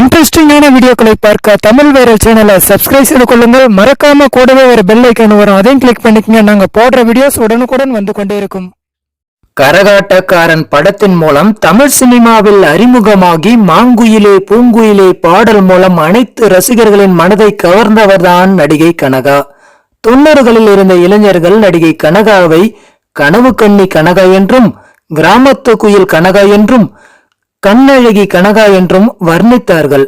இன்ட்ரெஸ்டிங்கான வீடியோக்களை பார்க்க தமிழ் வைரல் சேனலை சப்ஸ்கிரைப் செய்து கொள்ளுங்கள். மறக்காம கூடவே ஒரு பெல் ஐக்கன் வரும். அதையும் கிளிக் பண்ணிக்கங்க. நாங்க போடுற வீடியோஸ் உடனுக்குடன் வந்து கொண்டே இருக்கும். கரகாட்டக்காரன் படத்தின் மூலம் தமிழ் சினிமாவில் அறிமுகமாகி மாங்குயிலே பூங்குயிலே பாடல் மூலம் அனைத்து ரசிகர்களின் மனதை கவர்ந்தவர்தான் நடிகை கனகா. தொண்ணூறுகளில் இருந்த இளைஞர்கள் நடிகை கனகாவை கனவு கண்ணி கனகா என்றும் கிராமத்து குயில் கனகா என்றும் கண்ணழகி கனகா என்றும் வர்ணித்தார்கள்.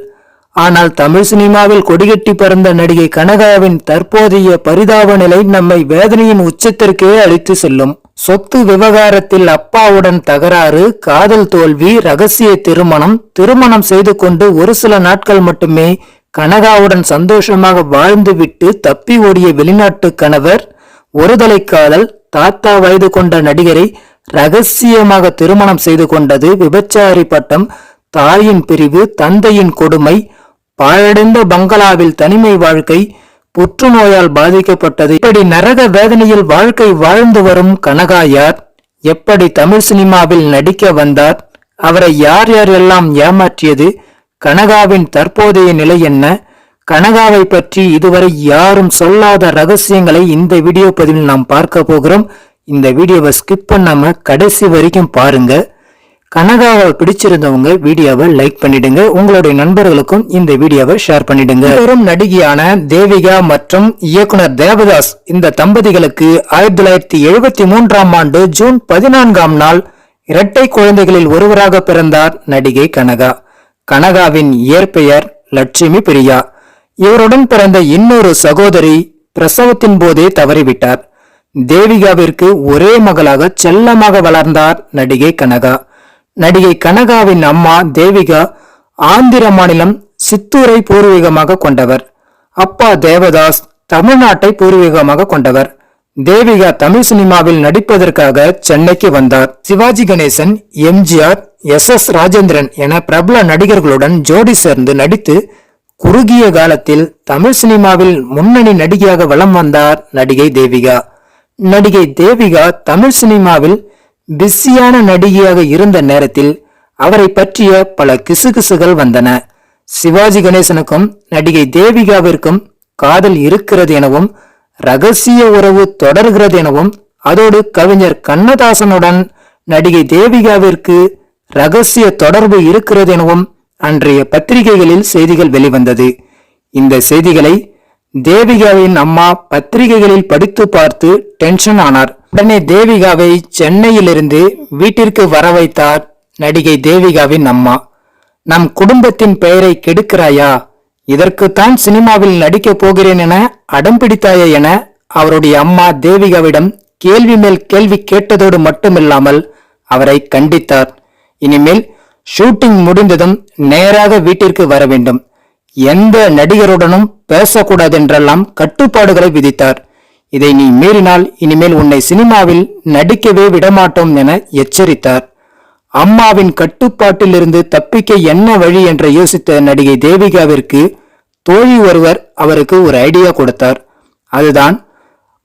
ஆனால் தமிழ் சினிமாவில் கொடிகட்டி பறந்த நடிகை கனகாவின் தற்போதைய பரிதாப நிலை நம்மை வேதனையின் உச்சத்திற்கே அழைத்து செல்லும். சொத்து விவகாரத்தில் அப்பாவுடன் தகராறு காதல் தோல்வி ரகசிய திருமணம் திருமணம் செய்து கொண்டு ஒரு சில நாட்கள் மட்டுமே கனகாவுடன் சந்தோஷமாக வாழ்ந்துவிட்டு தப்பி ஓடிய வெளிநாட்டு கணவர் ஒருதலை காதல் தாத்தா வயது கொண்ட நடிகரை ரகசியமாக திருமணம் செய்து கொண்டது விபச்சாரி பட்டம் தாயின் பிரிவு தந்தையின் கொடுமை பாழடைந்த பங்களாவில் தனிமை வாழ்க்கை புற்றுநோயால் பாதிக்கப்பட்டது. இப்படி நரக வேதனையில் வாழ்க்கை வாழ்ந்து வரும் கனகா யார் எப்படி தமிழ் சினிமாவில் நடிக்க வந்தார்? அவரை யார் யார் எல்லாம் ஏமாற்றியது? கனகாவின் தற்போதைய நிலை என்ன? கனகாவை பற்றி இதுவரை யாரும் சொல்லாத ரகசியங்களை இந்த வீடியோ பதிவில் நாம் பார்க்க போகிறோம். இந்த வீடியோவை ஸ்கிப் பண்ணாம கடைசி வரைக்கும் பாருங்க. கனகாவை பிடிச்சிருந்தவங்க வீடியோவை லைக் பண்ணிடுங்க. உங்களுடைய நண்பர்களுக்கும் இந்த வீடியோவை ஷேர் பண்ணிடுங்க. வெறும் நடிகையான தேவிகா மற்றும் இயக்குனர் தேவதாஸ் இந்த தம்பதிகளுக்கு ஆயிரத்தி தொள்ளாயிரத்தி எழுபத்தி மூன்றாம் ஆண்டு ஜூன் பதினான்காம் நாள் இரட்டை குழந்தைகளில் ஒருவராக பிறந்தார் நடிகை கனகா. கனகாவின் இயற்பெயர் லட்சுமி பிரியா. இவருடன் பிறந்த இன்னொரு சகோதரி பிரசவத்தின் போதே தவறிவிட்டார். தேவிகாவிற்கு ஒரே மகளாக செல்லமாக வளர்ந்தார் நடிகை கனகா. நடிகை கனகாவின் அம்மா தேவிகா ஆந்திர மாநிலம் சித்தூரை பூர்வீகமாக கொண்டவர். அப்பா தேவதாஸ் தமிழ்நாட்டை பூர்வீகமாக கொண்டவர். தேவிகா தமிழ் சினிமாவில் நடிப்பதற்காக சென்னைக்கு வந்தார். சிவாஜி கணேசன் எம்ஜிஆர் எஸ் எஸ் ராஜேந்திரன் என பிரபல நடிகர்களுடன் ஜோடி சேர்ந்து நடித்து குறுகிய காலத்தில் தமிழ் சினிமாவில் முன்னணி நடிகையாக வலம் வந்தார் நடிகை தேவிகா. நடிகை தேவிகா தமிழ் சினிமாவில் பிஸியான நடிகையாக இருந்த நேரத்தில் அவரை பற்றிய பல கிசுகிசுகள் வந்தன. சிவாஜி கணேசனுக்கும் நடிகை தேவிகாவிற்கும் காதல் இருக்கிறது எனவும் ரகசிய உறவு தொடர்கிறது எனவும் அதோடு கவிஞர் கண்ணதாசனுடன் நடிகை தேவிகாவிற்கு ரகசிய தொடர்பு இருக்கிறது எனவும் அன்றைய பத்திரிகைகளில் செய்திகள் வெளிவந்தது. இந்த செய்திகளை தேவிகாவின் அம்மா பத்திரிகைகளில் படித்து பார்த்து டென்ஷன் ஆனார். உடனே தேவிகாவை சென்னையிலிருந்து வீட்டிற்கு வர வைத்தார் நடிகை தேவிகாவின் அம்மா. நம் குடும்பத்தின் பெயரை கெடுக்கிறாயா? இதற்குத்தான் சினிமாவில் நடிக்கப் போகிறேன் என அடம் பிடித்தாயா என அவருடைய அம்மா தேவிகாவிடம் கேள்வி மேல் கேள்வி கேட்டதோடு மட்டுமில்லாமல் அவரை கண்டித்தார். இனிமேல் ஷூட்டிங் முடிந்ததும் நேராக வீட்டிற்கு வர வேண்டும். எந்த நடிகருடனும் பேசக்கூடாதென்றெல்லாம் கட்டுப்பாடுகளை விதித்தார். இதை நீ மீறினால் இனிமேல் உன்னை சினிமாவில் நடிக்கவே விடமாட்டோம் என எச்சரித்தார். அம்மாவின் கட்டுப்பாட்டிலிருந்து தப்பிக்க என்ன வழி என்று யோசித்த நடிகை தேவிகாவிற்கு தோழி ஒருவர் அவருக்கு ஒரு ஐடியா கொடுத்தார். அதுதான்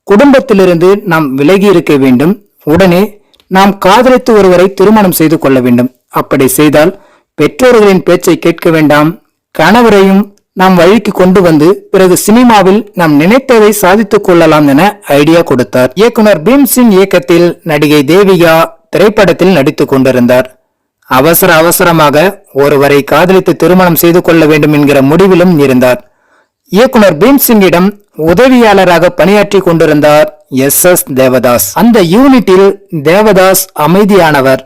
குடும்பத்திலிருந்து நாம் விலகி இருக்க வேண்டும். உடனே நாம் காதலித்து ஒருவரை திருமணம் செய்து கொள்ள வேண்டும். அப்படி செய்தால் பெற்றோர்களின் பேச்சை கேட்க வேண்டாம். கணவரையும் நாம் வழிக்கு கொண்டு வந்து பிறகு சினிமாவில் நாம் நினைத்ததை சாதித்துக் கொள்ளலாம் என ஐடியா கொடுத்தார். இயக்குனர் பீம்சிங் இயக்கத்தில் நடிகை தேவிகா திரைப்படத்தில் நடித்துக் கொண்டிருந்தார். அவசர அவசரமாக ஒருவரை காதலித்து திருமணம் செய்து கொள்ள வேண்டும் என்கிற முடிவிலும் இருந்தார். இயக்குனர் பீம்சிங்கிடம் உதவியாளராக பணியாற்றி கொண்டிருந்தார் எஸ் எஸ் தேவதாஸ். அந்த யூனிட்டில் தேவதாஸ் அமைதியானவர்.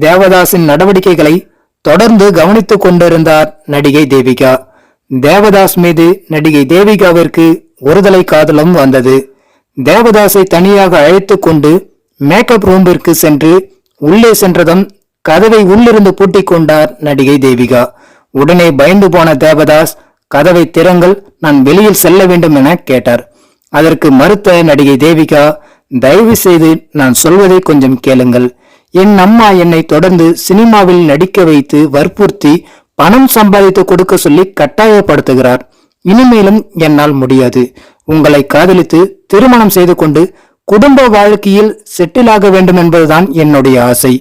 தேவதாஸின் நடவடிக்கைகளை தொடர்ந்து கவனித்துக் கொண்டிருந்தார் நடிகை தேவிகா. தேவதாஸ் மீது நடிகை தேவிகாவிற்கு ஒருதலை காதலும் வந்தது. தேவதாஸை தனியாக அழைத்து கொண்டு மேக்கப் ரூமிற்கு சென்று உள்ளே சென்றதும் கதவை உள்ளிருந்து பூட்டிக் கொண்டார் நடிகை தேவிகா. உடனே பயந்து போன தேவதாஸ் கதவை திறங்கள் நான் வெளியில் செல்ல வேண்டும் என கேட்டார். அதற்கு மறுத்த நடிகை தேவிகா தயவு செய்து நான் சொல்வதை கொஞ்சம் கேளுங்கள். என் அம்மா என்னை தொடர்ந்து சினிமாவில் நடிக்க வைத்து வற்புறுத்தி பணம் சம்பாதித்து கொடுக்க சொல்லி கட்டாயப்படுத்துகிறார். இனிமேலும் என்னால் முடியாது. உங்களை காதலித்து திருமணம் செய்து கொண்டு குடும்ப வாழ்க்கையில் செட்டில் ஆக வேண்டும் என்பதுதான் என்னுடைய ஆசை.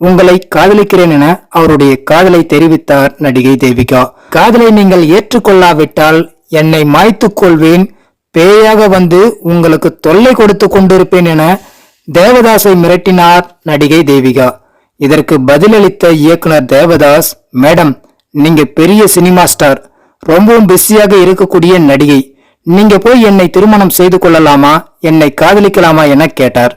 உங்களை காதலிக்கிறேன் என அவருடைய காதலை தெரிவித்தார் நடிகை தேவிகா. காதலை நீங்கள் ஏற்றுக்கொள்ளாவிட்டால் என்னை மாய்த்துக் கொள்வேன். பேயாக வந்து உங்களுக்கு தொல்லை கொடுத்து கொண்டிருப்பேன் என தேவதாஸை மிரட்டினார் நடிகை தேவிகா. இதற்கு பதிலளித்த இயக்குனர் தேவதாஸ் மேடம் நீங்க பெரிய சினிமா ஸ்டார். ரொம்பவும் பிஸியாக இருக்கக்கூடிய நடிகை. நீங்க போய் என்னை திருமணம் செய்து கொள்ளலாமா? என்னை காதலிக்கலாமா? என கேட்டார்.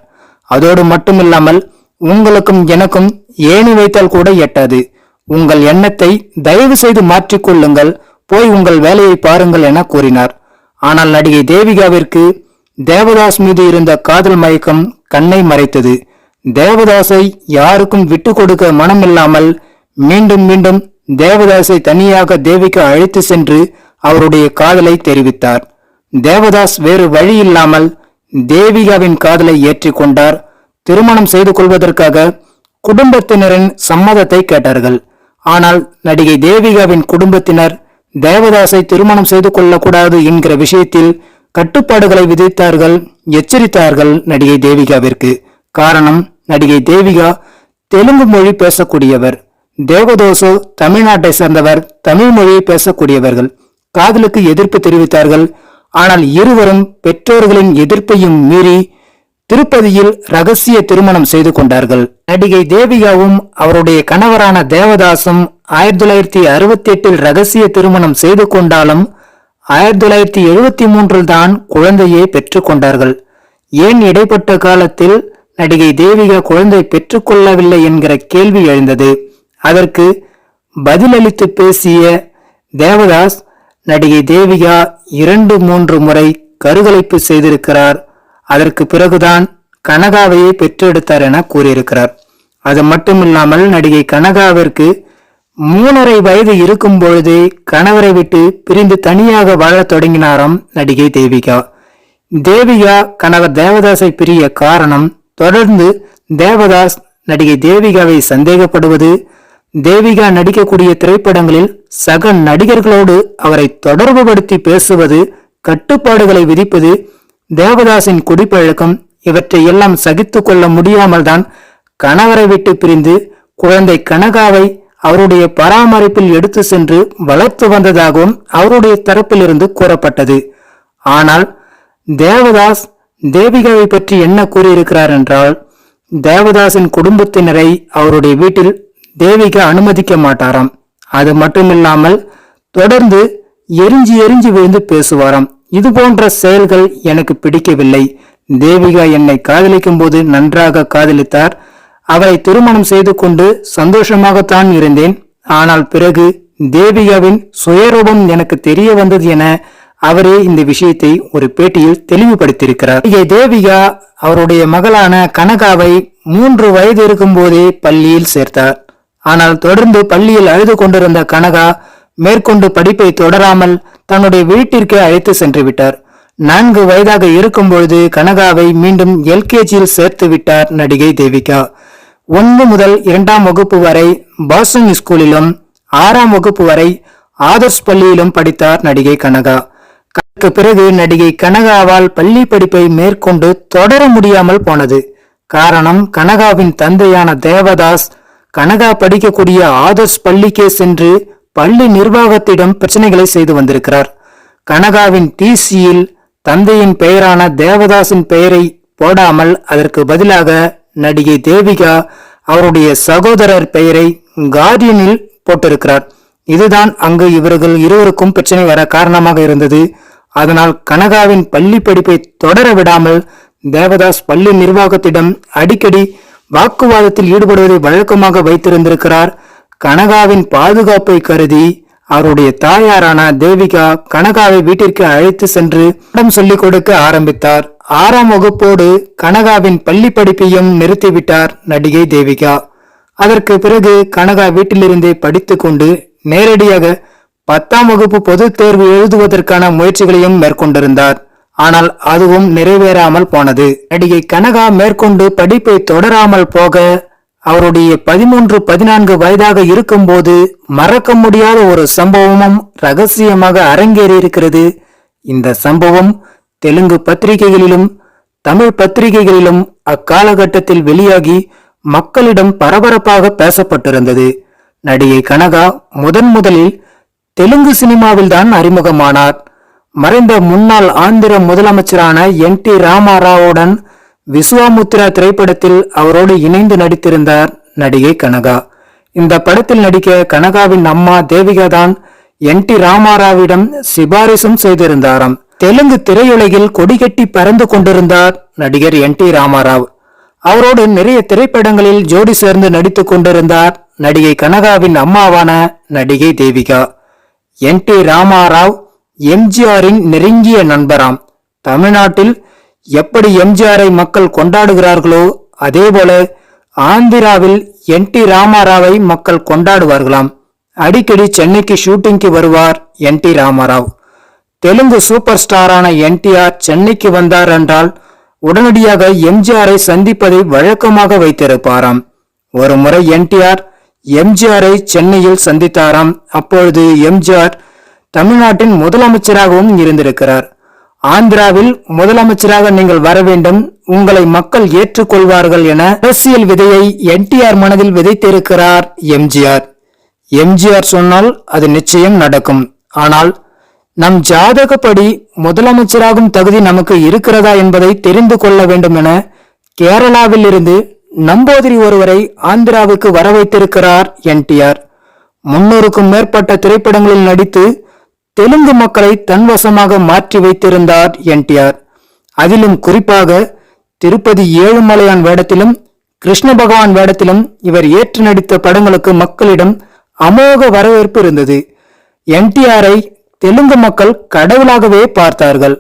அதோடு மட்டுமில்லாமல் உங்களுக்கும் எனக்கும் ஏணி வைத்தால் கூட எட்டாது. உங்கள் எண்ணத்தை தயவு செய்து மாற்றிக்கொள்ளுங்கள். போய் உங்கள் வேலையை பாருங்கள் என கூறினார். ஆனால் நடிகை தேவிகாவிற்கு தேவதாஸ் மீது இருந்த காதல் மயக்கம் கண்ணை மறைத்தது. தேவதாஸை யாருக்கும் விட்டு கொடுக்க மனமில்லாமல் மீண்டும் மீண்டும் தேவதாஸை தனியாக தேவிக்கு அழைத்து சென்று அவருடைய காதலை தெரிவித்தார். தேவதாஸ் வேறு வழி இல்லாமல் தேவிகாவின் காதலை ஏற்றிக்கொண்டார் திருமணம் செய்து கொள்வதற்காக குடும்பத்தினரின் சம்மதத்தை கேட்டார்கள். ஆனால் நடிகை தேவிகாவின் குடும்பத்தினர் தேவதாஸை திருமணம் செய்து கொள்ளக்கூடாது என்கிற விஷயத்தில் கட்டுப்பாடுகளை விதித்தார்கள் எச்சரித்தார்கள் நடிகை தேவிகாவிற்கு. காரணம் நடிகை தேவிகா தெலுங்கு மொழி பேசக்கூடியவர். தேவதோசோ தமிழ்நாட்டை சேர்ந்தவர் தமிழ் மொழியை பேசக்கூடியவர்கள். காதலுக்கு எதிர்ப்பு தெரிவித்தார்கள். ஆனால் இருவரும் பெற்றோர்களின் எதிர்ப்பையும் மீறி திருப்பதியில் ரகசிய திருமணம் செய்து கொண்டார்கள். நடிகை தேவிகாவும் அவருடைய கணவரான தேவதாசும் ஆயிரத்தி தொள்ளாயிரத்தி அறுபத்தி எட்டில் ரகசிய திருமணம் செய்து கொண்டாலும் ஆயிரத்தி தொள்ளாயிரத்தி எழுபத்தி மூன்றில் தான் குழந்தையை பெற்றுக்கொண்டார்கள். ஏன் இடைப்பட்ட காலத்தில் நடிகை தேவிகா குழந்தை பெற்றுக்கொள்ளவில்லை என்கிற கேள்வி எழுந்தது. அதற்கு பதிலளித்து பேசிய தேவதாஸ் நடிகை தேவிகா இரண்டு மூன்று முறை கருகலைப்பு செய்திருக்கிறார். அதற்கு பிறகுதான் கனகாவையை பெற்றெடுத்தார் என கூறியிருக்கிறார். அது மட்டுமில்லாமல் நடிகை கனகாவிற்கு மூணரை வயது இருக்கும் பொழுதே கணவரை விட்டு பிரிந்து தனியாக வாழத் தொடங்கினாராம் நடிகை தேவிகா. தேவிகா கணவர் தேவதாஸை பிரிய காரணம் தொடர்ந்து தேவதாஸ் நடிகை தேவிகாவை சந்தேகப்படுவது தேவிகா நடிக்கக்கூடிய திரைப்படங்களில் சக நடிகர்களோடு அவரை தொடர்புபடுத்தி பேசுவது கட்டுப்பாடுகளை விதிப்பது தேவதாசின் குடிப்பழக்கம் இவற்றை எல்லாம் சகித்து கொள்ள முடியாமல் தான் கணவரை விட்டு பிரிந்து குழந்தை கனகாவை அவருடைய பராமரிப்பில் எடுத்து சென்று வளர்த்து வந்ததாகவும் அவருடைய தரப்பிலிருந்து கூறப்பட்டது. ஆனால் தேவதாஸ் தேவிகாவை பற்றி என்ன கூறியிருக்கிறார் என்றால் தேவதாசின் குடும்பத்தினரை அவருடைய வீட்டில் தேவிகா அனுமதிக்க மாட்டாராம். அது மட்டுமில்லாமல் தொடர்ந்து எரிஞ்சு எரிஞ்சு விழுந்து பேசுவாராம். இது போன்ற செயல்கள் எனக்கு பிடிக்கவில்லை. தேவிகா என்னை காதலிக்கும் போது நன்றாக காதலித்தார். அவரை திருமணம் செய்து கொண்டு சந்தோஷமாகத்தான் இருந்தேன். ஆனால் பிறகு தேவிகாவின் சுயரூபம் எனக்கு தெரிய வந்தது என அவரே இந்த விஷயத்தை ஒரு பேட்டியில் தெளிவுபடுத்தியிருக்கிறார். இங்கே தேவிகா அவருடைய மகளான கனகாவை மூன்று வயது இருக்கும் போதே பள்ளியில் சேர்த்தார். ஆனால் தொடர்ந்து பள்ளியில் அழுது கொண்டிருந்த கனகா மேற்கொண்டு படிப்பை தொடராமல் தன்னுடைய வீட்டிற்கு அழைத்து சென்று விட்டார். நான்கு வயதாக இருக்கும்பொழுது கனகாவை மீண்டும் எல்கேஜியில் சேர்த்து விட்டார் நடிகை தேவிகா. ஒன்று முதல் இரண்டாம் வகுப்பு வரை பாசங் ஸ்கூலிலும் ஆறாம் வகுப்பு வரை ஆதர்ஸ் பள்ளியிலும் படித்தார் நடிகை கனகா. அதற்கு பிறகு நடிகை கனகாவால் பள்ளி படிப்பை மேற்கொண்டு தொடர முடியாமல் போனது. காரணம் கனகாவின் தந்தையான தேவதாஸ் கனகா படிக்கக்கூடிய ஆதர்ஸ் பள்ளிக்கே சென்று பள்ளி நிர்வாகத்திடம் பிரச்சனைகளை செய்து வந்திருக்கிறார். கனகாவின் டிசியில் தந்தையின் பெயரான தேவதாஸின் பெயரை போடாமல் அதற்கு பதிலாக நடிகை தேவிகா அவருடைய சகோதரர் பெயரை கார்டியனில் போட்டிருக்கிறார். இதுதான் அங்கு இவர்கள் இருவருக்கும் பிரச்சனை வர காரணமாக இருந்தது. அதனால் கனகாவின் பள்ளி படிப்பை தொடர விடாமல் தேவதாஸ் பள்ளி நிர்வாகத்திடம் அடிக்கடி வாக்குவாதத்தில் ஈடுபடுவதை வழக்கமாக வைத்திருந்திருக்கிறார். கனகாவின் பாதுகாப்பை கருதி அவருடைய தாயாரான தேவிகா கனகாவை வீட்டிற்கு அழைத்து சென்று படம் சொல்லிக் கொடுக்க ஆரம்பித்தார். ஆறாம் வகுப்போடு கனகாவின் பள்ளி படிப்பையும் நிறுத்திவிட்டார் நடிகை தேவிகா. அதற்கு பிறகு கனகா வீட்டிலிருந்தே படித்துக்கொண்டு நேரடியாக பத்தாம் வகுப்பு பொதுத் தேர்வு எழுதுவதற்கான முயற்சிகளையும் மேற்கொண்டிருந்தார். ஆனால் அதுவும் நிறைவேறாமல் போனது. நடிகை கனகா மேற்கொண்டு படிப்பை தொடராமல் போக அவருடைய பதிமூன்று பதினான்கு வயதாக இருக்கும்போது மறக்க முடியாத ஒரு சம்பவமும் ரகசியமாக அரங்கேறி இருக்கிறது இந்த சம்பவம் தெலுங்கு பத்திரிகைகளிலும் தமிழ் பத்திரிகைகளிலும் அக்காலகட்டத்தில் வெளியாகி மக்களிடம் பரபரப்பாக பேசப்பட்டிருந்தது. நடிகை கனகா முதன் முதலில் தெலுங்கு சினிமாவில்தான் அறிமுகமானார். மறைந்த முன்னாள் ஆந்திர முதலமைச்சரான என் டி ராமாராவுடன் விஸ்வாமுத்ரா திரைப்படத்தில் அவரோடு இணைந்து நடித்திருந்தார் நடிகை கனகா. இந்த படத்தில் நடிக்க கனகாவின் அம்மா தேவிகா தான் என் டி ராமாராவிடம் சிபாரிசும் செய்திருந்தாராம். தெலுங்கு திரையுலகில் கொடிகட்டி பறந்து கொண்டிருந்தார் நடிகர் என் டி ராமாராவ். அவரோடு நிறைய திரைப்படங்களில் ஜோடி சேர்ந்து நடித்துக் கொண்டிருந்தார் நடிகை கனகாவின் அம்மாவான நடிகை தேவிகா. என் டி ராமாராவ் எம்ஜிஆரின் நெருங்கிய நண்பராம். தமிழ்நாட்டில் எப்படி எம்ஜிஆரை மக்கள் கொண்டாடுகிறார்களோ அதேபோல ஆந்திராவில் என் டி ராமாராவை மக்கள் கொண்டாடுவார்களாம். அடிக்கடி சென்னைக்கு ஷூட்டிங்க்கு வருவார் N T Ramarao. Telugu super ஸ்டாரான NTR சென்னைக்கு வந்தார் என்றால் உடனடியாக எம்ஜிஆரை சந்திப்பதை வழக்கமாக வைத்திருப்பாராம். ஒரு முறை என்டிஆர் எம்ஜிஆரை சென்னையில் சந்தித்தாராம். அப்பொழுது எம்ஜிஆர் தமிழ்நாட்டின் முதலமைச்சராகவும் இருந்திருக்கிறார். ஆந்திராவில் முதலமைச்சராக நீங்கள் வர வேண்டும் உங்களை மக்கள் ஏற்றுக்கொள்வார்கள் என அரசியல் விதையை என்டிஆர் மனதில் விதைத்திருக்கிறார் எம்ஜிஆர். எம்ஜிஆர் சொன்னால் அது நிச்சயம் நடக்கும். ஆனால் நம் ஜாதகப்படி முதலமைச்சராகும் தகுதி நமக்கு இருக்கிறதா என்பதை தெரிந்து கொள்ள வேண்டும் என கேரளாவில் இருந்து நம்பூதிரி ஒருவரை ஆந்திராவுக்கு வர வைத்திருக்கிறார் என்டிஆர். முன்னூறுக்கும் மேற்பட்ட திரைப்படங்களில் நடித்து தெலுங்கு மக்களை தன்வசமாக மாற்றி வைத்திருந்தார் என்டிஆர். அதிலும் குறிப்பாக திருப்பதி ஏழுமலையான் வேடத்திலும் கிருஷ்ண பகவான் வேடத்திலும் இவர் ஏற்று நடித்த படங்களுக்கு மக்களிடம் அமோக வரவேற்பு இருந்தது. என்டிஆரை தெலுங்கு மக்கள் கடவுளாகவே பார்த்தார்கள்.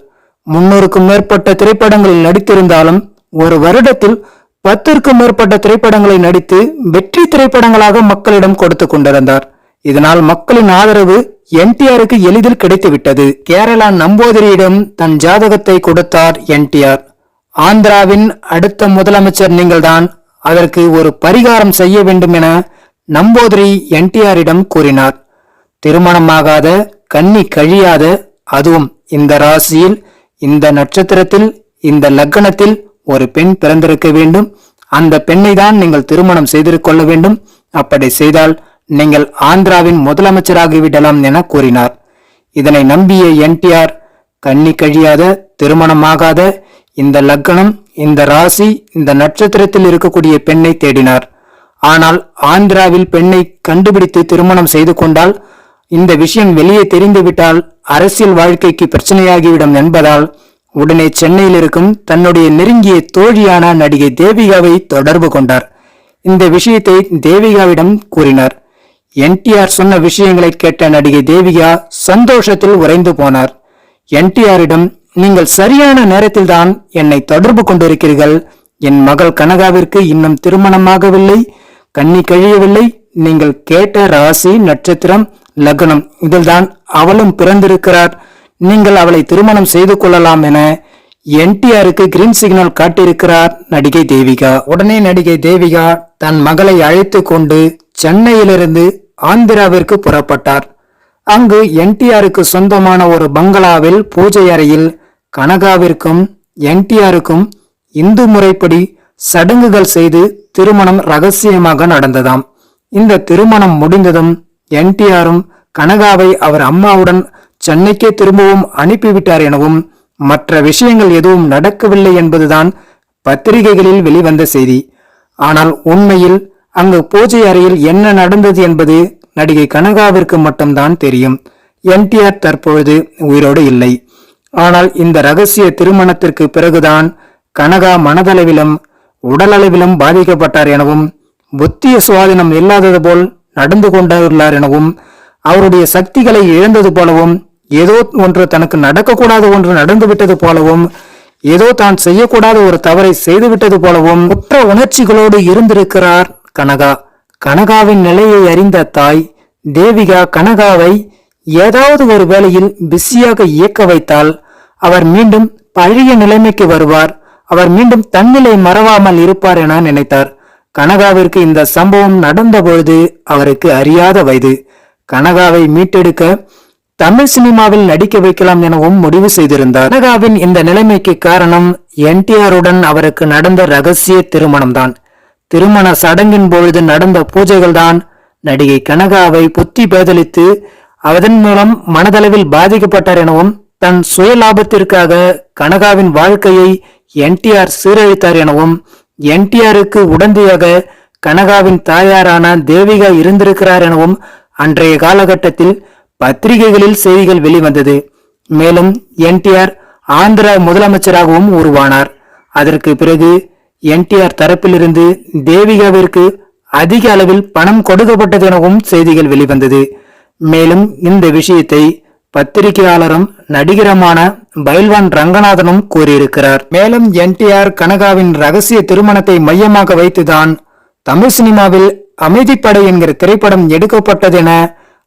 முன்னூறுக்கும் மேற்பட்ட திரைப்படங்களில் நடித்திருந்தாலும் ஒரு வருடத்தில் பத்திற்கும் மேற்பட்ட திரைப்படங்களை நடித்து வெற்றி திரைப்படங்களாக மக்களிடம் கொடுத்து கொண்டிருந்தார். இதனால் மக்களின் ஆதரவு என்டிஆருக்கு எளிதில் கிடைத்துவிட்டது. கேரளா நம்பூதிரியிடம் தன் ஜாதகத்தை கொடுத்தார் என்டிஆர். ஆந்திராவின் அடுத்த முதலமைச்சர் நீங்கள்தான் அதற்கு ஒரு பரிகாரம் செய்ய வேண்டும் என நம்பூதிரி என்டிஆரிடம் கூறினார். திருமணமாகாத கன்னி கழியாத அதுவும் இந்த ராசியில் இந்த நட்சத்திரத்தில் இந்த லக்னத்தில் ஒரு பெண் பிறந்திருக்க வேண்டும். அந்த பெண்ணை தான் நீங்கள் திருமணம் செய்து கொள்ள வேண்டும். அப்படி செய்தால் நீங்கள் ஆந்திராவின் முதலமைச்சராகிவிடலாம் என கூறினார். இதனை நம்பிய என்டிஆர் கன்னி கழியாத திருமணமாகாத இந்த லக்னம் இந்த ராசி இந்த நட்சத்திரத்தில் இருக்கக்கூடிய பெண்ணை தேடினார். ஆனால் ஆந்திராவில் பெண்ணை கண்டுபிடித்து திருமணம் செய்து கொண்டால் இந்த விஷயம் வெளியே தெரிந்துவிட்டால் அரசியல் வாழ்க்கைக்கு பிரச்சனையாகிவிடும் என்பதால் உடனே சென்னையில் இருக்கும் தன்னுடைய நெருங்கிய தோழியான நடிகை தேவிகாவை தொடர்பு கொண்டார். இந்த விஷயத்தை தேவிகாவிடம் கூறினார். என்டிஆர் சொன்ன விஷயங்களை கேட்ட நடிகை தேவிகா சந்தோஷத்தில் உறைந்து போனார். என்டிஆரிடம் நீங்கள் சரியான நேரத்தில்தான் என்னை தொடர்பு கொண்டிருக்கிறீர்கள். என் மகள் கனகாவிற்கு இன்னும் திருமணமாகவில்லை. கன்னி கழியவில்லை. நீங்கள் கேட்ட ராசி நட்சத்திரம் லக்னம். இதில்தான் அவளும் பிறந்திருக்கிறார். நீங்கள் அவளை திருமணம் செய்து கொள்ளலாம் என என்டிஆருக்கு கிரீன் சிக்னல் காட்டியிருக்கிறார் நடிகை தேவிகா. உடனே நடிகை தேவிகா தன் மகளை அழைத்து கொண்டு சென்னையிலிருந்து ஆந்திராவிற்கு புறப்பட்டார். அங்கு என்டிஆருக்கு சொந்தமான ஒரு பங்களாவில் பூஜை அறையில் கனகாவிற்கும் என்டிஆருக்கும் இந்து முறைப்படி சடங்குகள் செய்து திருமணம் ரகசியமாக நடந்ததாம். இந்த திருமணம் முடிந்ததும் என்டிஆரும் கனகாவை அவர் அம்மாவுடன் சென்னைக்கே திரும்பவும் அனுப்பிவிட்டார் எனவும் மற்ற விஷயங்கள் எதுவும் நடக்கவில்லை என்பதுதான் பத்திரிகைகளில் வெளிவந்த செய்தி. ஆனால் உண்மையில் அங்கு பூஜை அறையில் என்ன நடந்தது என்பது நடிகை கனகாவிற்கு மட்டும்தான் தெரியும். என்டிஆர் தற்பொழுது உயிரோடு இல்லை. ஆனால் இந்த ரகசிய திருமணத்திற்கு பிறகுதான் கனகா மனதளவிலும் உடலளவிலும் பாதிக்கப்பட்டார் எனவும் புத்திய சுவாதீனம் இல்லாதது போல் நடந்து கொண்டுள்ளார் எனவும் அவருடைய சக்திகளை இழந்தது போலவும் ஏதோ ஒன்று தனக்கு நடக்கக்கூடாத ஒன்று நடந்துவிட்டது போலவும் ஏதோ தான் செய்யக்கூடாத ஒரு தவறை செய்துவிட்டது போலவும் குற்ற உணர்ச்சிகளோடு இருந்திருக்கிறார் கனகா. கனகாவின் நிலையை அறிந்த தாய் தேவிகா கனகாவை ஏதாவது ஒரு வேளையில் பிஸியாக இயக்க வைத்தால் அவர் மீண்டும் பழைய நிலைமைக்கு வருவார் அவர் மீண்டும் தன்னிலை மறவாமல் இருப்பார் என நினைத்தார். கனகாவிற்கு இந்த சம்பவம் நடந்தபொழுது அவருக்கு அறியாத வயது. கனகாவை மீட்டெடுக்க தமிழ் சினிமாவில் நடிக்க வைக்கலாம் எனவும் முடிவு செய்திருந்தார். கனகாவின் இந்த நிலைமைக்கு காரணம் என்டிஆருடன் அவருக்கு நடந்த ரகசிய திருமணம்தான். திருமண சடங்கின் பொழுது நடந்த பூஜைகள்தான் நடிகை கனகாவை புத்தி பேதலித்து அதன் மூலம் மனதளவில் பாதிக்கப்பட்டார் எனவும் தன் சுய லாபத்திற்காக கனகாவின் வாழ்க்கையை என்டிஆர் சீரழித்தார் எனவும் என்டிஆருக்கு உடந்தையாக கனகாவின் தாயாரான தேவிகா இருந்திருக்கிறார் எனவும் அன்றைய காலகட்டத்தில் பத்திரிகைகளில் செய்திகள் வெளிவந்தது. மேலும் என்டிஆர் ஆந்திர முதலமைச்சராகவும் உருவானார். அதற்கு பிறகு என்டிஆர் தரப்பிலிருந்து தேவிகாவிற்கு அதிக அளவில் பணம் கொடுக்கப்பட்டது எனவும் செய்திகள் வெளிவந்தது. மேலும் இந்த விஷயத்தை பத்திரிகையாளரும் நடிகருமான பைல்வான் ரங்கநாதனும் கூறியிருக்கிறார். மேலும் என்டிஆர் கனகாவின் ரகசிய திருமணத்தை மையமாக வைத்துதான் தமிழ் சினிமாவில் அமைதிப்படை என்கிற திரைப்படம் எடுக்கப்பட்டது என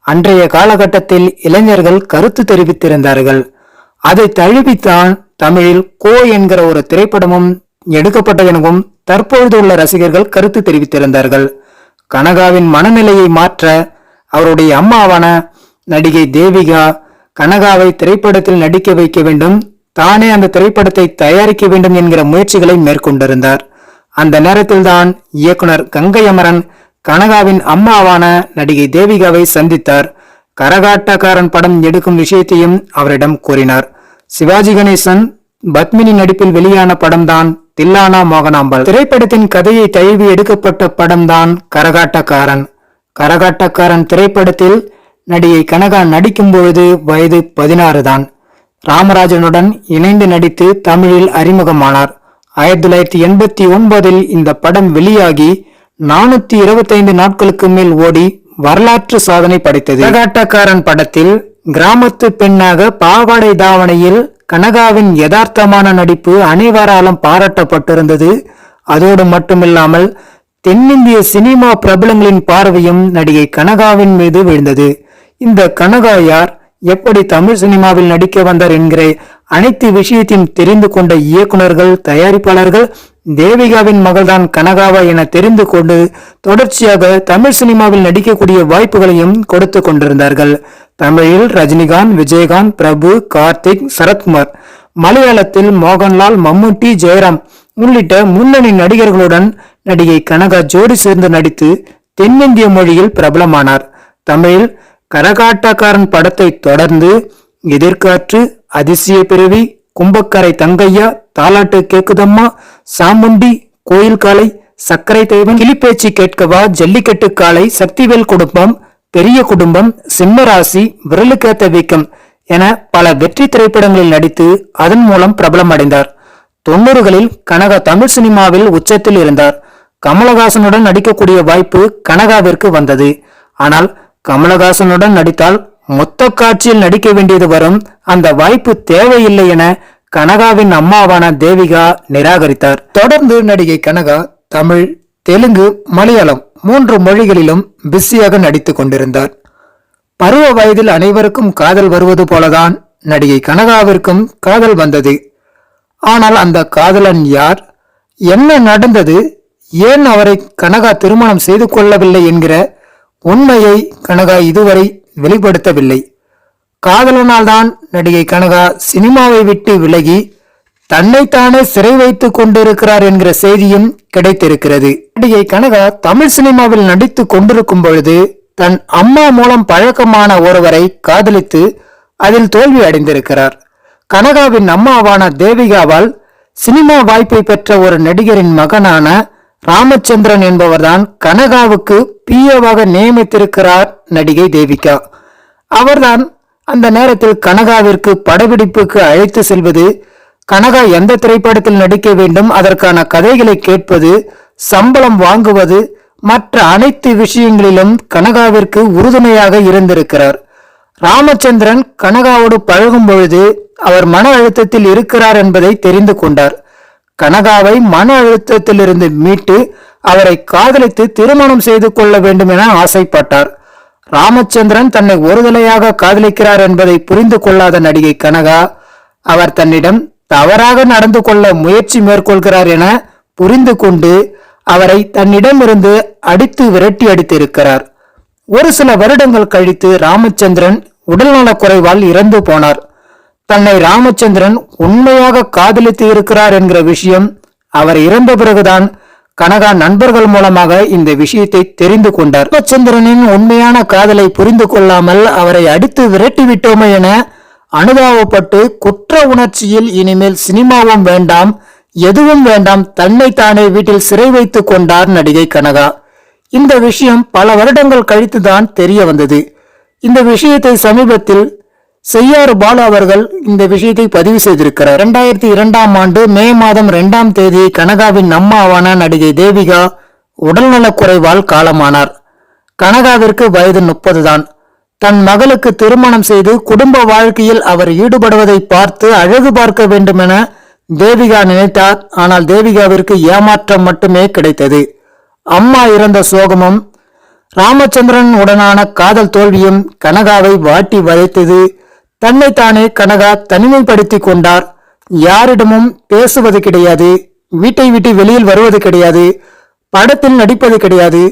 அன்றைய காலகட்டத்தில் இளைஞர்கள் கருத்து தெரிவித்திருந்தார்கள். அதை தழுவித்தான் தமிழில் கோ என்கிற ஒரு திரைப்படமும் எடுக்கப்பட்டது எனவும் தற்பொழுது உள்ள ரசிகர்கள் கருத்து தெரிவித்திருந்தார்கள். கனகாவின் மனநிலையை மாற்ற அவருடைய அம்மாவான நடிகை தேவிகா கனகாவை திரைப்படத்தில் நடிக்க வைக்க வேண்டும். தானே அந்த திரைப்படத்தை தயாரிக்க வேண்டும் என்கிற முயற்சிகளை மேற்கொண்டிருந்தார். அந்த நேரத்தில்தான் இயக்குனர் கங்கை அமரன் கனகாவின் அம்மாவான நடிகை தேவிகாவை சந்தித்தார். கரகாட்டக்காரன் படம் எடுக்கும் விஷயத்தையும் அவரிடம் கூறினார். சிவாஜி கணேசன் பத்மினி நடிப்பில் வெளியான படம்தான் தில்லானா மோகனாம்பாள். திரைப்படத்தின் கதையை தழுவி எடுக்கப்பட்ட படம்தான் கரகாட்டக்காரன். கரகாட்டக்காரன் திரைப்படத்தில் நடிகை கனகா நடிக்கும் பொழுது வயது பதினாறு தான் ராமராஜனுடன் இணைந்து நடித்து தமிழில் அறிமுகமானார். ஆயிரத்தி தொள்ளாயிரத்தி எண்பத்தி ஒன்பதில் இந்த படம் வெளியாகி நானூத்தி இருபத்தைந்து நாட்களுக்கு மேல் ஓடி வரலாற்று சாதனை படைத்தது. கரகாட்டக்காரன் படத்தில் கிராமத்து பெண்ணாக பாவாடை தாவணையில் கனகாவின் யதார்த்தமான நடிப்பு அனைவராலும் பாராட்டப்பட்டிருந்தது. அதோடு மட்டுமில்லாமல் தென்னிந்திய சினிமா பிரபலங்களின் பார்வையும் நடிகை கனகாவின் மீது விழுந்தது. இந்த கனகா யார் எப்படி தமிழ் சினிமாவில் நடிக்க வந்தார் என்கிற அனைத்து விஷயத்தையும் தெரிந்து கொண்ட இயக்குனர்கள் தயாரிப்பாளர்கள் தேவிகாவின் மகள்தான் கனகாவா என தெரிந்து கொண்டு தொடர்ச்சியாக தமிழ் சினிமாவில் நடிக்கக்கூடிய வாய்ப்புகளையும் கொடுத்து கொண்டிருந்தார்கள். தமிழில் ரஜினிகாந்த் விஜயகாந்த் பிரபு கார்த்திக் சரத்குமார். மலையாளத்தில் மோகன்லால் மம்முட்டி ஜெயராம் உள்ளிட்ட முன்னணி நடிகர்களுடன் நடிகை கனகா ஜோடி சேர்ந்து நடித்து தென்னிந்திய மொழியில் பிரபலமானார். தமிழில் கரகாட்டக்காரன் படத்தை தொடர்ந்து எதிர்காற்று அதிசய பிறவி கும்பக்கரை தங்கையா தாலாட்டு கேக்குதம்மா சாமுண்டி கோயில் காலை சர்க்கரை தேவன் கிளிப்பேச்சு கேட்கவா ஜல்லிக்கட்டு காலை சக்திவேல் குடும்பம் பெரிய குடும்பம் சிம்மராசி விரலுக்கேத்த வீக்கம் என பல வெற்றி திரைப்படங்களில் நடித்து அதன் மூலம் பிரபலம் அடைந்தார் தொண்ணூறுகளில் கனகா தமிழ் சினிமாவில் உச்சத்தில் இருந்தார். கமலஹாசனுடன் நடிக்கக்கூடிய வாய்ப்பு கனகாவிற்கு வந்தது. ஆனால் கமலஹாசனுடன் நடித்தால் மொத்த காட்சியில் நடிக்க வேண்டியது வரும். அந்த வாய்ப்பு தேவையில்லை என கனகாவின் அம்மாவான தேவிகா நிராகரித்தார். தொடர்ந்து நடிகை கனகா தமிழ் தெலுங்கு மலையாளம் மூன்று மொழிகளிலும் பிஸியாக நடித்துக் கொண்டிருந்தார். பருவ வயதில் அனைவருக்கும் காதல் வருவது போலதான் நடிகை கனகாவிற்கும் காதல் வந்தது. ஆனால் அந்த காதலன் யார்? என்ன நடந்தது? ஏன் அவரை கனகா திருமணம் செய்து கொள்ளவில்லை என்கிற உண்மையை கனகா இதுவரை வெளிப்படுத்தவில்லை. காதலனால்தான் நடிகை கனகா சினிமாவை விட்டு விலகி தன்னைத்தானே சிறை வைத்துக் கொண்டிருக்கிறார் என்கிற செய்தியும் கிடைத்திருக்கிறது. நடிகை கனகா தமிழ் சினிமாவில் நடித்துக் கொண்டிருக்கும் பொழுது தன் அம்மா மூலம் பழக்கமான ஒருவரை காதலித்து அதில் தோல்வி அடைந்திருக்கிறார். கனகாவின் அம்மாவான தேவிகாவால் சினிமா வாய்ப்பை பெற்ற ஒரு நடிகரின் மகனான ராமச்சந்திரன் என்பவர்தான் கனகாவுக்கு பிஏவாக நியமித்திருக்கிறார் நடிகை தேவிகா. அவர்தான் அந்த நேரத்தில் கனகாவிற்கு படப்பிடிப்புக்கு அழைத்து செல்வது கனகா எந்த திரைப்படத்தில் நடிக்க வேண்டும் அதற்கான கதைகளை கேட்பது சம்பளம் வாங்குவது மற்ற அனைத்து விஷயங்களிலும் கனகாவிற்கு உறுதுணையாக இருந்திருக்கிறார். ராமச்சந்திரன் கனகாவோடு பழகும் பொழுது அவர் மன அழுத்தத்தில் இருக்கிறார் என்பதை தெரிந்து கொண்டார். கனகாவை மன அழுத்தத்திலிருந்து மீட்டு அவரை காதலித்து திருமணம் செய்து கொள்ள வேண்டும் என ஆசைப்பட்டார். ராமச்சந்திரன் தன்னை ஒருதலையாக காதலிக்கிறார் என்பதை புரிந்து கொள்ளாத நடிகை கனகா அவர் தன்னிடம் தவறாக நடந்து கொள்ள முயற்சி மேற்கொள்கிறார் என புரிந்து கொண்டு அவரை தன்னிடமிருந்து அடித்து விரட்டி அடித்திருக்கிறார். ஒரு சில வருடங்கள் கழித்து ராமச்சந்திரன் உடல்நலக் குறைவால் இறந்து போனார். தன்னை ராமச்சந்திரன் உண்மையாக காதலித்து இருக்கிறார் என்கிற விஷயம் அவர் இறந்த பிறகுதான் கனகா நண்பர்கள் மூலமாக இந்த விஷயத்தை தெரிந்து கொண்டார். ராமச்சந்திரனின் உண்மையான காதலை புரிந்து கொள்ளாமல் அவரை அடித்து விரட்டி விட்டோமே என அனுதாபப்பட்டு குற்ற உணர்ச்சியில் இனிமேல் சினிமாவும் வேண்டாம் எதுவும் வேண்டாம் தன்னை தானே வீட்டில் சிறை வைத்துக் கொண்டார் நடிகை கனகா. இந்த விஷயம் பல வருடங்கள் கழித்துதான் தெரிய வந்தது. இந்த விஷயத்தை சமீபத்தில் செய்யாறு பாலு அவர்கள் இந்த விஷயத்தை பதிவு செய்திருக்கிறார். இரண்டாயிரத்தி இரண்டாம் ஆண்டு மே மாதம் இரண்டாம் தேதி கனகாவின் அம்மாவான நடிகை தேவிகா உடல்நலக் குறைவால் காலமானார். கனகாவிற்கு வயது முப்பது தான். தன் மகளுக்கு திருமணம் செய்து குடும்ப வாழ்க்கையில் அவர் ஈடுபடுவதை பார்த்து அழகு பார்க்க வேண்டுமென தேவிகா நினைத்தார். ஆனால் தேவிகாவிற்கு ஏமாற்றம் மட்டுமே கிடைத்தது. அம்மா இறந்த சோகமும் ராமச்சந்திரன் உடனான காதல் தோல்வியும் கனகாவை வாட்டி வதைத்தது தன்னைத்தானே கனகா தனிமைப்படுத்தி கொண்டார். யாரிடமும் பேசுவது கிடையாது வீட்டை விட்டு வெளியில் வருவது கிடையாது படத்தில் நடிப்பது கிடையாது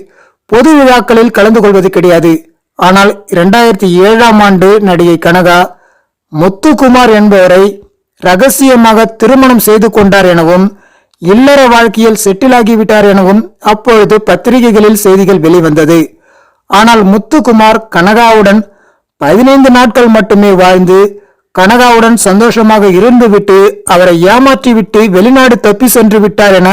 பொது விழாக்களில் கலந்து கொள்வது கிடையாது. ஆனால் இரண்டாயிரத்தி ஏழாம் ஆண்டு நடிகை கனகா முத்துக்குமார் என்பவரை ரகசியமாக திருமணம் செய்து கொண்டார் எனவும் இல்லற வாழ்க்கையில் செட்டிலாகிவிட்டார் எனவும் அப்பொழுது பத்திரிகைகளில் செய்திகள் வெளிவந்தது. ஆனால் முத்துக்குமார் கனகாவுடன் பதினைந்து நாட்கள் மட்டுமே வாழ்ந்து கனகாவுடன் சந்தோஷமாக இருந்துவிட்டு அவரை ஏமாற்றிவிட்டு வெளிநாடு தப்பி சென்று விட்டார் என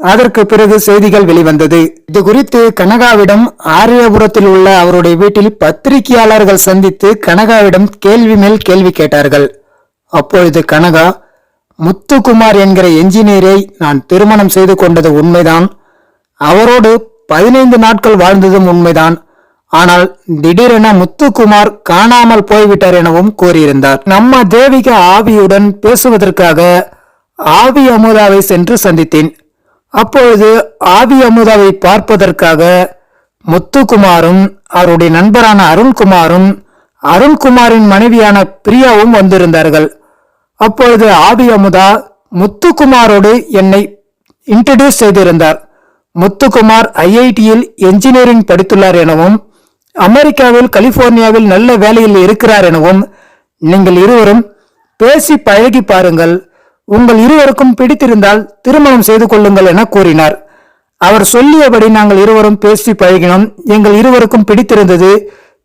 அதற்கு பிறகு செய்திகள் வெளிவந்தது. இது குறித்து கனகாவிடம் ஆரியபுரத்தில் உள்ள அவருடைய வீட்டில் பத்திரிகையாளர்கள் சந்தித்து கனகாவிடம் கேள்வி மேல் கேள்வி கேட்டார்கள். அப்பொழுது கனகா முத்துக்குமார் என்கிற என்ஜினியரை நான் திருமணம் செய்து கொண்டது உண்மைதான். அவரோடு பதினைந்து நாட்கள் வாழ்ந்ததும் உண்மைதான். ஆனால் திடீரென முத்துக்குமார் காணாமல் போய்விட்டார் எனவும் கூறியிருந்தார். நம்ம தேவிகா ஆவியுடன் பேசுவதற்காக ஆவி அமுதாவை சென்று சந்தித்தேன். அப்பொழுது ஆவி அமுதாவை பார்ப்பதற்காக முத்துக்குமாரும் அவருடைய நண்பரான அருண்குமாரும் அருண்குமாரின் மனைவியான பிரியாவும் வந்திருந்தார்கள். அப்பொழுது ஆவி அமுதா முத்துக்குமாரோடு என்னை இன்ட்ரடியூஸ் செய்திருந்தார். முத்துக்குமார் ஐஐடியில் என்ஜினியரிங் படித்துள்ளார் எனவும் அமெரிக்காவில் கலிபோர்னியாவில் நல்ல வேலையில் இருக்கிறார் எனவும் நீங்கள் இருவரும் பேசி பழகி பாருங்கள். உங்கள் இருவருக்கும் பிடித்திருந்தால் திருமணம் செய்து கொள்ளுங்கள் என கூறினார். அவர் சொல்லியபடி நாங்கள் இருவரும் பேசி பழகினோம். எங்கள் இருவருக்கும் பிடித்திருந்தது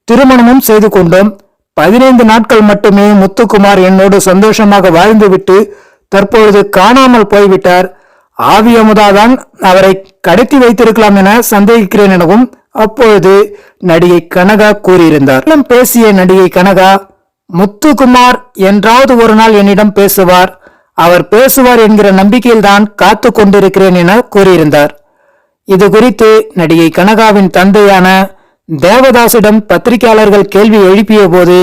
திருமணமும் செய்து கொண்டோம். பதினைந்து நாட்கள் மட்டுமே முத்துக்குமார் என்னோடு சந்தோஷமாக வாழ்ந்துவிட்டு தற்பொழுது காணாமல் போய்விட்டார். ஆவி அமுதாதான் அவரை கடத்தி வைத்திருக்கலாம் என சந்தேகிக்கிறேன் எனவும் அப்பொழுது நடிகை கனகா கூறியிருந்தார். பேசிய நடிகை கனகா முத்துக்குமார் என்றாவது ஒரு நாள் என்னிடம் பேசுவார். அவர் பேசுவார் என்கிற நம்பிக்கையில்தான் காத்து கொண்டிருக்கிறேன் என கூறியிருந்தார். இது குறித்து நடிகை கனகாவின் தந்தையான தேவதாசிடம் பத்திரிகையாளர்கள் கேள்வி எழுப்பிய போது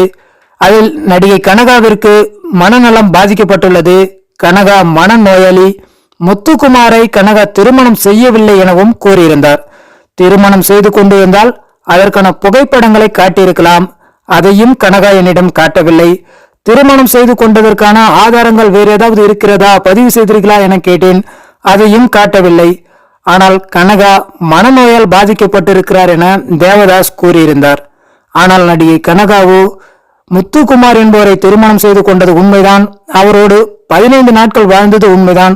அதில் நடிகை கனகாவிற்கு மனநலம் பாதிக்கப்பட்டுள்ளது. கனகா மனநோயாளி முத்துக்குமாரை கனகா திருமணம் செய்யவில்லை எனவும் கூறியிருந்தார். திருமணம் செய்து கொண்டிருந்தால் அதற்கான புகைப்படங்களை காட்டியிருக்கலாம். அதையும் கனகா என்னிடம் காட்டவில்லை. திருமணம் செய்து கொண்டதற்கான ஆதாரங்கள் வேறு ஏதாவது இருக்கிறதா? பதிவு செய்தீர்களா என கேட்டேன். அதையும் காட்டவில்லை. ஆனால் கனகா மனநோயால் பாதிக்கப்பட்டிருக்கிறார் என தேவதாஸ் கூறியிருந்தார். ஆனால் நடிகை கனகாவோ முத்துக்குமார் என்பவரை திருமணம் செய்து கொண்டது உண்மைதான். அவரோடு பதினைந்து நாட்கள் வாழ்ந்தது உண்மைதான்.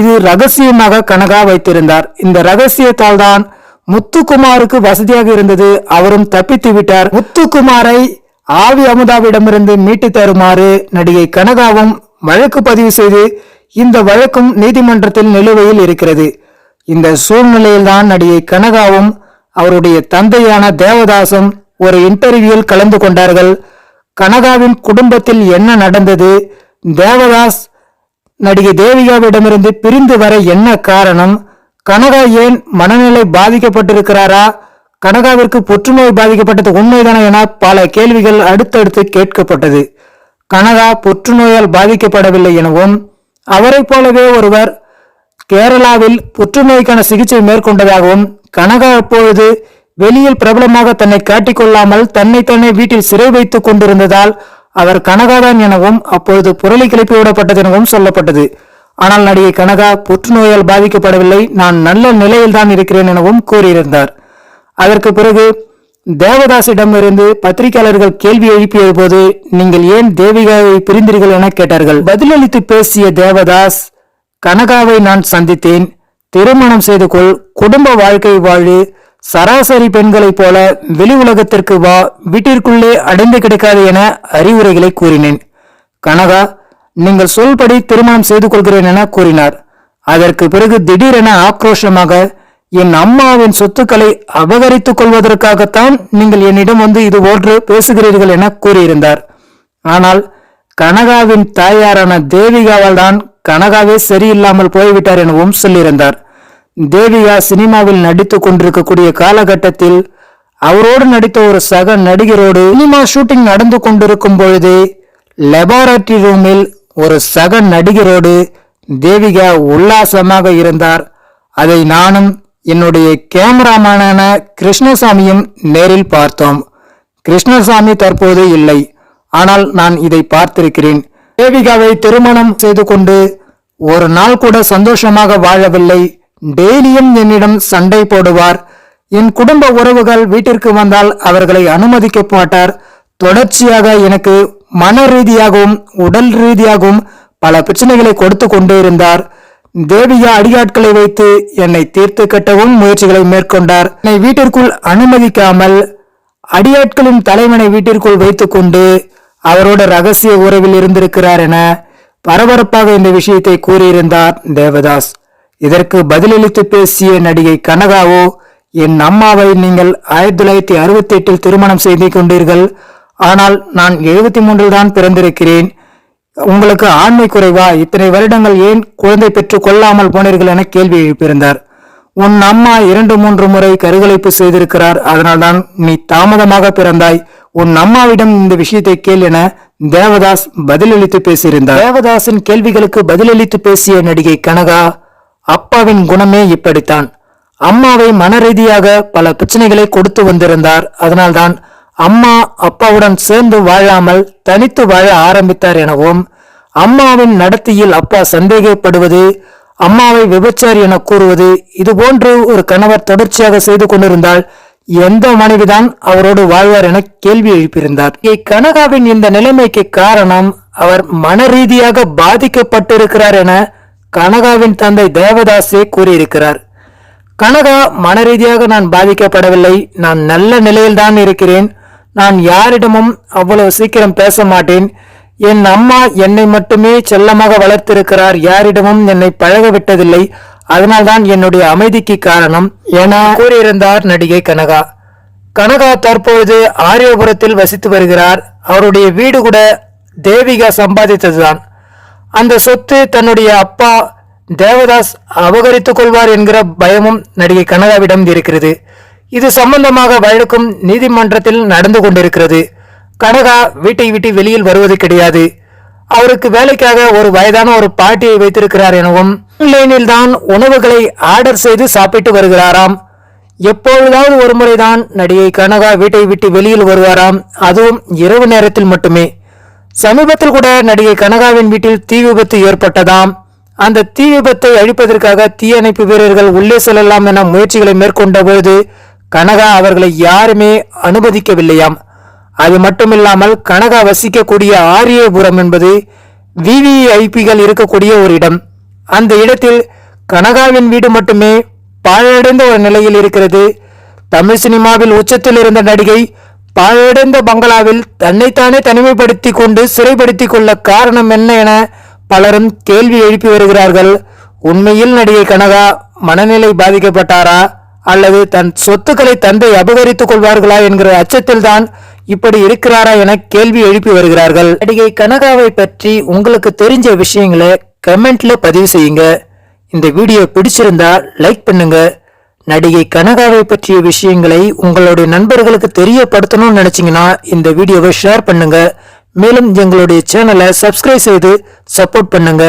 இது ரகசியமாக கனகா வைத்திருந்தார். இந்த ரகசியத்தால் தான் முத்துக்குமாருக்கு வசதியாக இருந்தது. அவரும் தப்பித்து விட்டார். முத்துக்குமாரை ஆவி அமுதாவிடமிருந்து மீட்டு தருமாறு நடிகை கனகாவும் வழக்கு பதிவு செய்து இந்த வழக்கும் நீதிமன்றத்தில் நிலுவையில் இருக்கிறது. இந்த சூழ்நிலையில்தான் நடிகை கனகாவும் அவருடைய தந்தையான தேவதாசும் ஒரு இன்டர்வியூவில் கலந்து கொண்டார்கள். கனகாவின் குடும்பத்தில் என்ன நடந்தது? தேவதாஸ் நடிகை தேவிகாவிடமிருந்து பிரிந்து வர என்ன காரணம்? கனகா ஏன் மனநிலை பாதிக்கப்பட்டிருக்கிறாரா? கனகாவிற்கு புற்றுநோய் பாதிக்கப்பட்டது உண்மைதானா என பல கேள்விகள் அடுத்தடுத்து கேட்கப்பட்டது. கனகா புற்றுநோயால் பாதிக்கப்படவில்லை எனவும் அவரைப் போலவே ஒருவர் கேரளாவில் புற்றுநோய்க்கான சிகிச்சை மேற்கொண்டதாகவும் கனகா அப்பொழுது வெளியில் பிரபலமாக தன்னை காட்டிக்கொள்ளாமல் தன்னை தன்னை வீட்டில் சிறை வைத்துக் கொண்டிருந்ததால் அவர் கனகாதான் எனவும் அப்பொழுது புரளி கிளப்பி விடப்பட்டது எனவும் சொல்லப்பட்டது. ஆனால் நடிகை கனகா புற்றுநோயால் பாதிக்கப்படவில்லை. நான் நல்ல நிலையில்தான் இருக்கிறேன் எனவும் கூறியிருந்தார். அதற்கு பிறகு தேவதாசிடமிருந்து பத்திரிகையாளர்கள் கேள்வி எழுப்பிய போது நீங்கள் ஏன் தேவிகாவை பிரிந்தீர்கள் என கேட்டார்கள். பதிலளித்து பேசிய தேவதாஸ் கனகாவை நான் சந்தித்தேன். திருமணம் செய்து கொள் குடும்ப வாழ்க்கை வாழு சராசரி பெண்களைப் போல வெளி உலகத்திற்கு வா வீட்டிற்குள்ளே அடைந்து கிடைக்காது என அறிவுரைகளை கூறினேன். கனகா நீங்கள் சொல்படி திருமணம் செய்து கொள்கிறேன் என கூறினார். அதற்கு பிறகு திடீரென ஆக்ரோஷமாக என் அம்மாவின் சொத்துக்களை அபகரித்துக் கொள்வதற்காகத்தான் நீங்கள் என்னிடம் வந்து இது போன்று பேசுகிறீர்கள் என கூறியிருந்தார். ஆனால் கனகாவின் தாயாரான தேவிகாவால் தான் கனகாவே சரியில்லாமல் போய்விட்டார் எனவும் சொல்லியிருந்தார். தேவிகா சினிமாவில் நடித்துக் கொண்டிருக்கக்கூடிய காலகட்டத்தில் அவரோடு நடித்த ஒரு சக நடிகரோடு சினிமா ஷூட்டிங் நடந்து கொண்டிருக்கும் பொழுது லெபார்டரி ரூமில் ஒரு சக நடிகரோடு தேவிகா உல்லாசமாக இருந்தார். அதை நானும் என்னுடைய கேமராமேனான கிருஷ்ணசாமியும் நேரில் பார்த்தோம். கிருஷ்ணசாமி தற்போது இல்லை. ஆனால் நான் இதை பார்த்திருக்கிறேன். தேவிகாவை திருமணம் செய்து கொண்டு ஒரு நாள் கூட சந்தோஷமாக வாழவில்லை. டெய்லியும் என்னிடம் சண்டை போடுவார். என் குடும்ப உறவுகள் வீட்டிற்கு வந்தால் அவர்களை அனுமதிக்க மாட்டார். தொடர்ச்சியாக எனக்கு மன ரீதியாகவும் உடல் ரீதியாகவும் பல பிரச்சனைகளை கொடுத்து கொண்டே இருந்தார் தேவியா அடியாட்களை வைத்து என்னை தீர்த்து கட்டவும் முயற்சிகளை மேற்கொண்டார். என்னை வீட்டிற்குள் அனுமதிக்காமல் அடியாட்களின் தலைவனை வீட்டிற்குள் வைத்துக்கொண்டு அவரோட ரகசிய உறவில் இருந்திருக்கிறார் என பரபரப்பாக இந்த விஷயத்தை கூறியிருந்தார் தேவதாஸ். இதற்கு பதிலளித்து பேசிய நடிகை கனகாவோ என் அம்மாவை நீங்கள் ஆயிரத்தி தொள்ளாயிரத்தி அறுபத்தி எட்டில் திருமணம் செய்து கொண்டீர்கள். ஆனால் நான் எழுபத்தி மூன்றில் தான் பிறந்திருக்கிறேன். உங்களுக்கு ஆண்மை குறைவா? இத்தனை வருடங்கள் ஏன் குழந்தை பெற்றுக் கொள்ளாமல் போனீர்கள் என கேள்வி எழுப்பியிருந்தார். உன் அம்மா இரண்டு மூன்று முறை கருகலைப்பு செய்திருக்கிறார். அதனால்தான் நீ தாமதமாக பிறந்தாய். உன் அம்மாவிடம் இந்த விஷயத்தை கேள் என தேவதாஸ் பதிலளித்து பேசியிருந்தார். தேவதாஸின் கேள்விகளுக்கு பதிலளித்து பேசிய நடிகை கனகா அப்பாவின் குணமே இப்படித்தான். அம்மாவை மனரீதியாக பல பிரச்சனைகளை கொடுத்து வந்திருந்தார். அதனால்தான் அம்மா அப்பாவுடன் சேர்ந்து வாழாமல் தனித்து வாழ ஆரம்பித்தார் எனவும் அம்மாவின் நடத்தியில் அப்பா சந்தேகப்படுவது அம்மாவை விபச்சாரி என கூறுவது இது போன்று ஒரு கணவர் தொடர்ச்சியாக செய்து கொண்டிருந்தால் எந்த மனைவிதான் அவரோடு வாழ்வார் என கேள்வி எழுப்பியிருந்தார். கனகாவின் இந்த நிலைமைக்கு காரணம் அவர் மன ரீதியாக பாதிக்கப்பட்டிருக்கிறார் என கனகாவின் தந்தை தேவதாசே கூறியிருக்கிறார். கனகா மன ரீதியாக நான் பாதிக்கப்படவில்லை நான் நல்ல நிலையில்தான் இருக்கிறேன் நான் யாரிடமும் அவ்வளவு சீக்கிரம் பேச மாட்டேன் என் அம்மா என்னை மட்டுமே செல்லமாக வளர்த்திருக்கிறார். யாரிடமும் என்னை பழக விட்டதில்லை அதனால்தான் என்னுடைய அமைதிக்கு காரணம். என கூறியிருந்தார் நடிகை கனகா. கனகா தற்பொழுது ஆரியபுரத்தில் வசித்து வருகிறார். அவருடைய வீடு கூட தேவிகா சம்பாதித்ததுதான். அந்த சொத்து தன்னுடைய அப்பா தேவதாஸ் அபகரித்துக் கொள்வார் என்கிற பயமும் நடிகை கனகாவிடம் இருக்கிறது. இது சம்பந்தமாக வழக்கும் நீதிமன்றத்தில் நடந்து கொண்டிருக்கிறது. கனகா வீட்டை விட்டு வெளியில் வருவது கிடையாது. அவருக்கு வேலைக்காக ஒரு வயதான ஒரு பாட்டியை வைத்திருக்கிறார் எனவும் ஆன்லைனில் தான் உணவுகளை ஆர்டர் செய்து சாப்பிட்டு வருகிறாராம். எப்பொழுதாவது ஒரு முறைதான் நடிகை கனகா வீட்டை விட்டு வெளியில் வருவாராம். அதுவும் இரவு நேரத்தில் மட்டுமே. சமீபத்தில் கூட நடிகை கனகாவின் வீட்டில் தீ விபத்து ஏற்பட்டதாம். அந்த தீ விபத்தை அழிப்பதற்காக தீயணைப்பு வீரர்கள் உள்ளே செல்லலாம் என முயற்சிகளை மேற்கொண்ட பொழுது கனகா அவர்களை யாருமே அனுமதிக்கவில்லையாம். அது மட்டுமில்லாமல் கனகா வசிக்கக்கூடிய ஆரியபுரம் என்பது விவிஐபிகள் இருக்கக்கூடிய ஒரு இடம். அந்த இடத்தில் கனகாவின் வீடு மட்டுமே பாழடைந்த ஒரு நிலையில் இருக்கிறது. தமிழ் சினிமாவில் உச்சத்தில் இருந்த நடிகை பாழடைந்த பங்களாவில் தன்னைத்தானே தனிமைப்படுத்தி கொண்டு சிறைப்படுத்தி கொள்ள காரணம் என்ன என பலரும் கேள்வி எழுப்பி வருகிறார்கள். உண்மையில் நடிகை கனகா மனநிலை பாதிக்கப்பட்டாரா? அல்லது தன் சொத்துக்களை தந்தை அபகரித்துக் கொள்வார்களா என்கிற அச்சத்தில்தான் இப்படி இருக்கிறாரா என கேள்வி எழுப்பி வருகிறார்கள். நடிகை கனகாவை பற்றி உங்களுக்கு தெரிஞ்ச விஷயங்களை கமெண்ட்ல பதிவு செய்யுங்க. இந்த வீடியோ பிடிச்சிருந்தா லைக் பண்ணுங்க. நடிகை கனகாவை பற்றிய விஷயங்களை உங்களுடைய நண்பர்களுக்கு தெரியப்படுத்தணும்னு நினைச்சீங்கன்னா இந்த வீடியோவை ஷேர் பண்ணுங்க. மேலும் எங்களுடைய சேனலை சப்ஸ்கிரைப் செய்து சப்போர்ட் பண்ணுங்க.